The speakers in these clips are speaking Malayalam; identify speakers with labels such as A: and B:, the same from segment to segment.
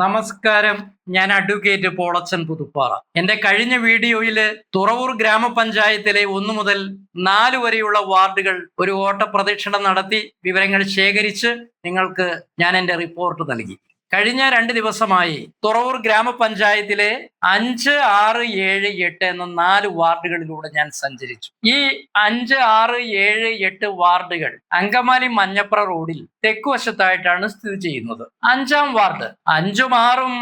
A: നമസ്കാരം. ഞാൻ അഡ്വക്കേറ്റ് പോളച്ചൻ പുതുപ്പാറ. എന്റെ കഴിഞ്ഞ വീഡിയോയിൽ തുറവൂർ ഗ്രാമപഞ്ചായത്തിലെ ഒന്നു മുതൽ നാല് വരെയുള്ള വാർഡുകൾ ഒരു ഓട്ടപ്രദക്ഷിണം നടത്തി വിവരങ്ങൾ ശേഖരിച്ച് നിങ്ങൾക്ക് ഞാൻ എന്റെ റിപ്പോർട്ട് നൽകി. കഴിഞ്ഞ രണ്ട് ദിവസമായി തുറവൂർ ഗ്രാമപഞ്ചായത്തിലെ അഞ്ച് ആറ് ഏഴ് എട്ട് എന്ന നാല് വാർഡുകളിലൂടെ ഞാൻ സഞ്ചരിച്ചു. ഈ അഞ്ച് ആറ് ഏഴ് എട്ട് വാർഡുകൾ അങ്കമാലി മഞ്ഞപ്ര റോഡിൽ തെക്കുവശത്തായിട്ടാണ് സ്ഥിതി ചെയ്യുന്നത്. അഞ്ചാം വാർഡ്. അഞ്ചും ആറും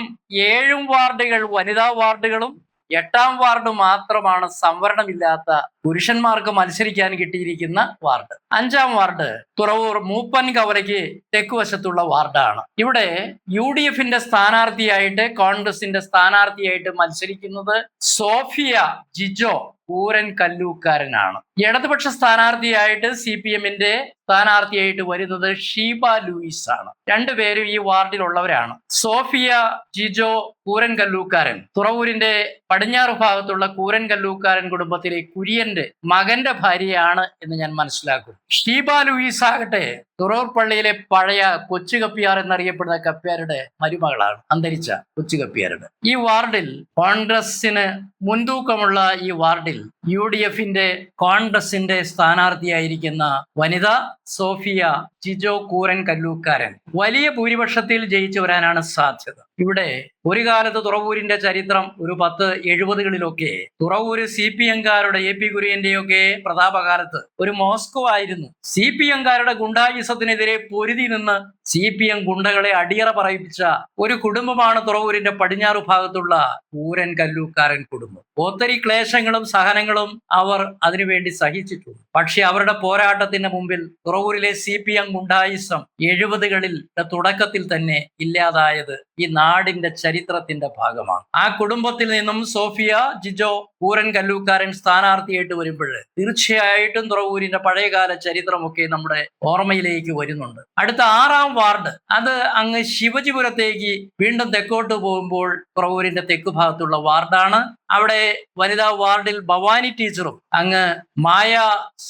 A: ഏഴും വാർഡുകൾ വനിതാ വാർഡുകളും എട്ടാം വാർഡ് മാത്രമാണ് സംവരണമില്ലാത്ത പുരുഷന്മാർക്ക് മത്സരിക്കാൻ കിട്ടിയിരിക്കുന്ന വാർഡ്. അഞ്ചാം വാർഡ് തുറവൂർ മൂപ്പൻ കവലയ്ക്ക് തെക്കുവശത്തുള്ള വാർഡാണ്. ഇവിടെ യു ഡി എഫിന്റെ സ്ഥാനാർത്ഥിയായിട്ട് കോൺഗ്രസിന്റെ സ്ഥാനാർത്ഥിയായിട്ട് മത്സരിക്കുന്നത് സോഫിയ ജിജോ പൂരൻ കല്ലൂക്കാരനാണ്. ഇടതുപക്ഷ സ്ഥാനാർത്ഥിയായിട്ട് സി പി എമ്മിന്റെ സ്ഥാനാർത്ഥിയായിട്ട് വരുന്നത് ഷീബ ലൂയിസ് ആണ് രണ്ടുപേരും ഈ വാർഡിലുള്ളവരാണ്. സോഫിയ ജിജോ കൂരൻ കല്ലൂക്കാരൻ. തുറവൂരിന്റെ പടിഞ്ഞാറ് ഭാഗത്തുള്ള കൂരൻ കല്ലൂക്കാരൻ കുടുംബത്തിലെ കുര്യന്റെ മകന്റെ ഭാര്യയാണ് എന്ന് ഞാൻ മനസ്സിലാക്കും ഷീബ ലൂയിസ് ആകട്ടെ തുറവൂർ പള്ളിയിലെ പഴയ കൊച്ചു കപ്പിയാർ എന്നറിയപ്പെടുന്ന കപ്പിയാരുടെ മരുമകളാണ് അന്തരിച്ച കൊച്ചു കപ്പിയാരുടെ ഈ വാർഡിൽ കോൺഗ്രസിന് മുൻതൂക്കമുള്ള ഈ വാർഡിൽ യു ഡി എഫിന്റെ കോൺഗ്രസിന്റെ സ്ഥാനാർത്ഥിയായിരിക്കുന്ന വനിത സോഫിയ ജിജോ കൂരൻ കല്ലൂക്കാരൻ. വലിയ ഭൂരിപക്ഷത്തിൽ ജയിച്ചു വരാനാണ് സാധ്യത. ഇവിടെ ഒരു കാലത്ത് തുറവൂരിന്റെ ചരിത്രം ഒരു പത്ത് എഴുപതുകളിലൊക്കെ തുറവൂര് സി പി എംകാരുടെ എ പി കുര്യന്റെയൊക്കെ പ്രതാപകാലത്ത് ഒരു മോസ്കോ ആയിരുന്നു. സി പി എംകാരുടെ ഗുണ്ടായുസത്തിനെതിരെ പൊരുതി നിന്ന് സി പി എം ഗുണ്ടകളെ അടിയറ പറയിപ്പിച്ച ഒരു കുടുംബമാണ് തുറവൂരിന്റെ പടിഞ്ഞാറ് ഭാഗത്തുള്ള കൂരൻ കല്ലൂക്കാരൻ കുടുംബം. ഒത്തിരി ക്ലേശങ്ങളും സഹനങ്ങളും അവർ അതിനുവേണ്ടി സഹിച്ചിട്ടുണ്ട്. പക്ഷെ അവരുടെ പോരാട്ടത്തിന്റെ മുമ്പിൽ തുറവൂരിലെ സി പി എം ഗുണ്ടായുസം എഴുപതുകളിൽ തുടക്കത്തിൽ തന്നെ ഇല്ലാതായത് ഈ നാടിന്റെ ചരിത്രത്തിന്റെ ഭാഗമാണ്. ആ കുടുംബത്തിൽ നിന്നും സോഫിയ ജിജോ പൂരൻ കല്ലൂക്കാരൻ സ്ഥാനാർത്ഥിയായിട്ട് വരുമ്പോൾ തീർച്ചയായിട്ടും തുറവൂരിന്റെ പഴയകാല ചരിത്രമൊക്കെ നമ്മുടെ ഓർമ്മയിലേക്ക് വരുന്നുണ്ട്. അടുത്ത ആറാം വാർഡ് അത് അങ്ങ് ശിവജിപുരത്തേക്ക് വീണ്ടും തെക്കോട്ട് പോകുമ്പോൾ തുറവൂരിന്റെ തെക്ക് ഭാഗത്തുള്ള വാർഡാണ്. അവിടെ വനിതാ വാർഡിൽ ഭവാനി ടീച്ചറും അങ്ങ് മായ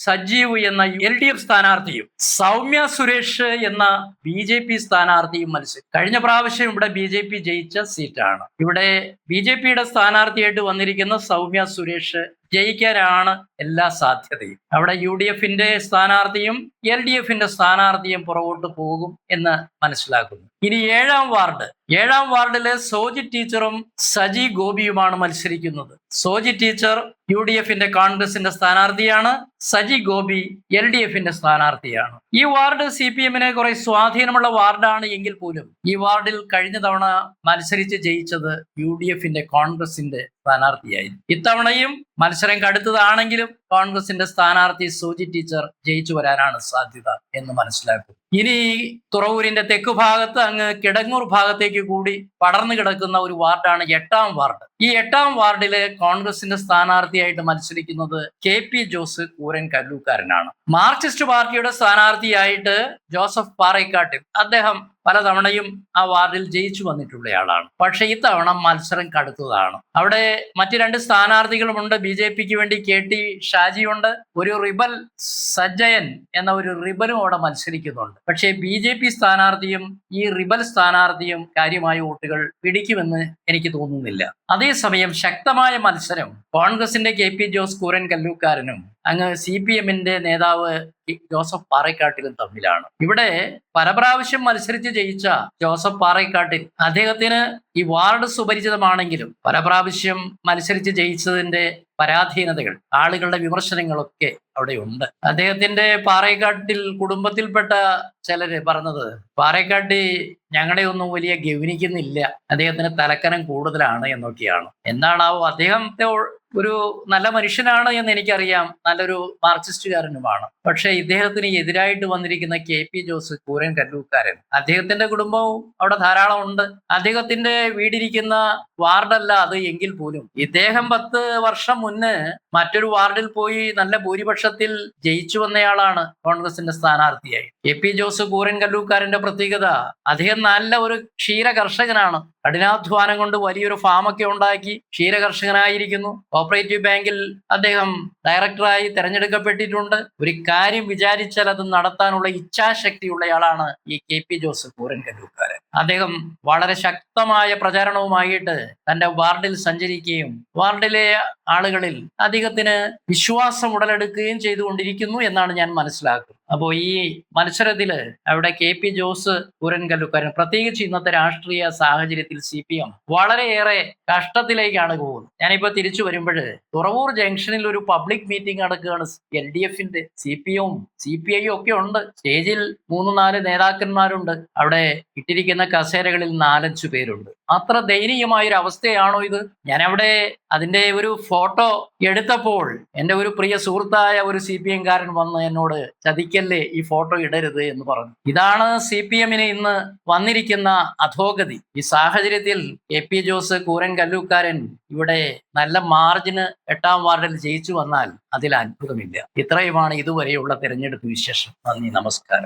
A: സജീവ് എന്ന എൽ ഡി എഫ് സ്ഥാനാർത്ഥിയും സൗമ്യ സുരേഷ് എന്ന ബി ജെ പി സ്ഥാനാർത്ഥിയും മത്സരം കഴിഞ്ഞ പ്രാവശ്യം ഇവിടെ ബി ജെ പി ജയിച്ച സീറ്റാണ്. ഇവിടെ ബി ജെ പിയുടെ സ്ഥാനാർത്ഥിയായിട്ട് വന്നിരിക്കുന്ന സൗമ്യ സുരേഷ് ജയിക്കാനാണ് എല്ലാ സാധ്യതയും. അവിടെ യു ഡി എഫിന്റെ സ്ഥാനാർത്ഥിയും എൽ ഡി എഫിന്റെ സ്ഥാനാർത്ഥിയും പുറകോട്ട് പോകും എന്ന് മനസ്സിലാക്കുന്നു. ഇനി ഏഴാം വാർഡ്. ഏഴാം വാർഡിലെ സോജി ടീച്ചറും സജി ഗോപിയുമാണ് മത്സരിക്കുന്നത്. സോജി ടീച്ചർ യു ഡി എഫിന്റെ കോൺഗ്രസിന്റെ സ്ഥാനാർത്ഥിയാണ്. സജി ഗോപി എൽ ഡി എഫിന്റെ സ്ഥാനാർത്ഥിയാണ്. ഈ വാർഡ് സി പി എമ്മിന് കുറെ സ്വാധീനമുള്ള വാർഡാണ് എങ്കിൽ പോലും ഈ വാർഡിൽ കഴിഞ്ഞ തവണ മത്സരിച്ച് ജയിച്ചത് യു ഡി എഫിന്റെ കോൺഗ്രസിന്റെ സ്ഥാനാർത്ഥിയായി ഇത്തവണയും മത്സരം കടുത്തതാണെങ്കിലും കോൺഗ്രസിന്റെ സ്ഥാനാർത്ഥി സോജി ടീച്ചർ ജയിച്ചു വരാനാണ് സാധ്യത എന്ന് മനസ്സിലാക്കും ഇനി തുറവൂരിന്റെ തെക്ക് ഭാഗത്ത് അങ്ങ് കിടങ്ങൂർ ഭാഗത്തേക്ക് കൂടി പടർന്നു കിടക്കുന്ന ഒരു വാർഡാണ് എട്ടാം വാർഡ്. ഈ എട്ടാം വാർഡിൽ കോൺഗ്രസിന്റെ സ്ഥാനാർത്ഥിയായിട്ട് മത്സരിക്കുന്നത് കെ പി ജോസ് കൂരൻ കല്ലൂക്കാരനാണ്. മാർക്സിസ്റ്റ് പാർട്ടിയുടെ സ്ഥാനാർത്ഥിയായിട്ട് ജോസഫ് പാറയ്ക്കാട്ടിൽ അദ്ദേഹം പലതവണയും ആ വാർഡിൽ ജയിച്ചു വന്നിട്ടുള്ളയാളാണ് പക്ഷേ ഇത്തവണ മത്സരം കടുത്തതാണ്. അവിടെ മറ്റു രണ്ട് സ്ഥാനാർത്ഥികളുമുണ്ട്. ബി ജെ പിക്ക് വേണ്ടി കെ ടി ഷാജിയുണ്ട്. ഒരു റിബൽ സജ്ജയൻ എന്ന ഒരു റിബലും അവിടെ മത്സരിക്കുന്നുണ്ട്. പക്ഷേ ബി ജെ പി സ്ഥാനാർത്ഥിയും ഈ റിബൽ സ്ഥാനാർത്ഥിയും കാര്യമായ വോട്ടുകൾ പിടിക്കുമെന്ന് എനിക്ക് തോന്നുന്നില്ല. അതേസമയം ശക്തമായ മത്സരം കോൺഗ്രസിന്റെ കെ പി ജോസ് കൂരൻ കല്ലൂക്കാരനും അങ്ങ് സി പി എമ്മിന്റെ നേതാവ് ജോസഫ് പാറയ്ക്കാട്ടിലും തമ്മിലാണ്. ഇവിടെ പരപ്രാവശ്യം മത്സരിച്ച് ജയിച്ച ജോസഫ് പാറയ്ക്കാട്ടിൽ അദ്ദേഹത്തിന് ഈ വാർഡ് സുപരിചിതമാണെങ്കിലും പരപ്രാവശ്യം മത്സരിച്ച് ജയിച്ചതിന്റെ പരാധീനതകൾ ആളുകളുടെ വിമർശനങ്ങളൊക്കെ അവിടെ ഉണ്ട് അദ്ദേഹത്തിന്റെ പാറയ്ക്കാട്ടിൽ കുടുംബത്തിൽപ്പെട്ട ചിലര് പറഞ്ഞത് പാറയ്ക്കാട്ടി ഞങ്ങളെ ഒന്നും വലിയ ഗൗനിക്കുന്നില്ല. അദ്ദേഹത്തിന് തലക്കനം കൂടുതലാണ് എന്നൊക്കെയാണ്. എന്താണാവോ അദ്ദേഹത്തെ ഒരു നല്ല മനുഷ്യനാണ് എന്ന് എനിക്കറിയാം. നല്ലൊരു മാർക്സിസ്റ്റുകാരനുമാണ്. പക്ഷേ ഇദ്ദേഹത്തിന് എതിരായിട്ട് വന്നിരിക്കുന്ന കെ പി ജോസ് കൂരൻ കല്ലൂക്കാരൻ അദ്ദേഹത്തിന്റെ കുടുംബവും അവിടെ ധാരാളം ഉണ്ട്. അദ്ദേഹത്തിന്റെ വീടിരിക്കുന്ന വാർഡല്ല അത് എങ്കിൽ പോലും. ഇദ്ദേഹം പത്ത് വർഷം മുന്ന് മറ്റൊരു വാർഡിൽ പോയി നല്ല ഭൂരിപക്ഷത്തിൽ ജയിച്ചു വന്നയാളാണ് കോൺഗ്രസിന്റെ സ്ഥാനാർത്ഥിയായി. കെ പി ജോസ് കൂരൻ കല്ലൂക്കാരന്റെ പ്രത്യേകത അദ്ദേഹം അദ്ദേഹം നല്ല ഒരു ക്ഷീര കർഷകനാണ് കഠിനാധ്വാനം കൊണ്ട് വലിയൊരു ഫാമൊക്കെ ഉണ്ടാക്കി ക്ഷീര കർഷകനായിരിക്കുന്നു കോപ്പറേറ്റീവ് ബാങ്കിൽ അദ്ദേഹം ഡയറക്ടറായി തെരഞ്ഞെടുക്കപ്പെട്ടിട്ടുണ്ട്. ഒരു കാര്യം വിചാരിച്ചാൽ അത് നടത്താനുള്ള ഇച്ഛാശക്തിയുള്ളയാളാണ് ഈ കെ പി ജോസഫ് പൂരൻ കല്ലൂക്കാരൻ അദ്ദേഹം വളരെ ശക്തമായ പ്രചാരണവുമായിട്ട് തന്റെ വാർഡിൽ സഞ്ചരിക്കുകയും വാർഡിലെ ആളുകളിൽ അദ്ദേഹത്തിന് വിശ്വാസം ഉടലെടുക്കുകയും ചെയ്തുകൊണ്ടിരിക്കുന്നു എന്നാണ് ഞാൻ മനസ്സിലാക്കുന്നത്. അപ്പോൾ ഈ മത്സരത്തിൽ അവിടെ കെ പി ജോസ് പുരൻകല്ലുക്കാരൻ പ്രത്യേകിച്ച് ഇന്നത്തെ രാഷ്ട്രീയ സാഹചര്യത്തിൽ സി പി എം വളരെയേറെ കഷ്ടത്തിലേക്കാണ് പോകുന്നത്. ഞാനിപ്പോ തിരിച്ചു വരുമ്പോൾ തുറവൂർ ജംഗ്ഷനിൽ ഒരു പബ്ലിക് മീറ്റിംഗ് നടക്കുകയാണ്. എൽ ഡി എഫിന്റെ C P M C P I ഒക്കെ ഉണ്ട്. സ്റ്റേജിൽ മൂന്ന് നാല് നേതാക്കന്മാരുണ്ട്. അവിടെ ഇട്ടിരിക്കുന്ന കസേരകളിൽ നാലഞ്ചു പേരുണ്ട്. അത്ര ദയനീയമായ ഒരു അവസ്ഥയാണോ ഇത്? ഞാൻ അവിടെ അതിന്റെ ഒരു ഫോട്ടോ എടുത്തപ്പോൾ എന്റെ ഒരു പ്രിയ സുഹൃത്തായ ഒരു സി പി എംകാരൻ വന്ന് എന്നോട് ചതിക്കല്ലേ ഈ ഫോട്ടോ ഇടരുത് എന്ന് പറഞ്ഞു. ഇതാണ് സി പി എമ്മിന് ഇന്ന് വന്നിരിക്കുന്ന അധോഗതി. ഈ സാഹചര്യത്തിൽ എ പി ജോസ് കൂരൻ കല്ലൂക്കാരൻ ഇവിടെ നല്ല മാർജിന് എട്ടാം വാർഡിൽ ജയിച്ചു വന്നാൽ അതിൽ അത്ഭുതമില്ല. ഇത്രയുമാണ് ഇതുവരെയുള്ള തെരഞ്ഞെടുപ്പ് വിശേഷം. നന്ദി നമസ്കാരം.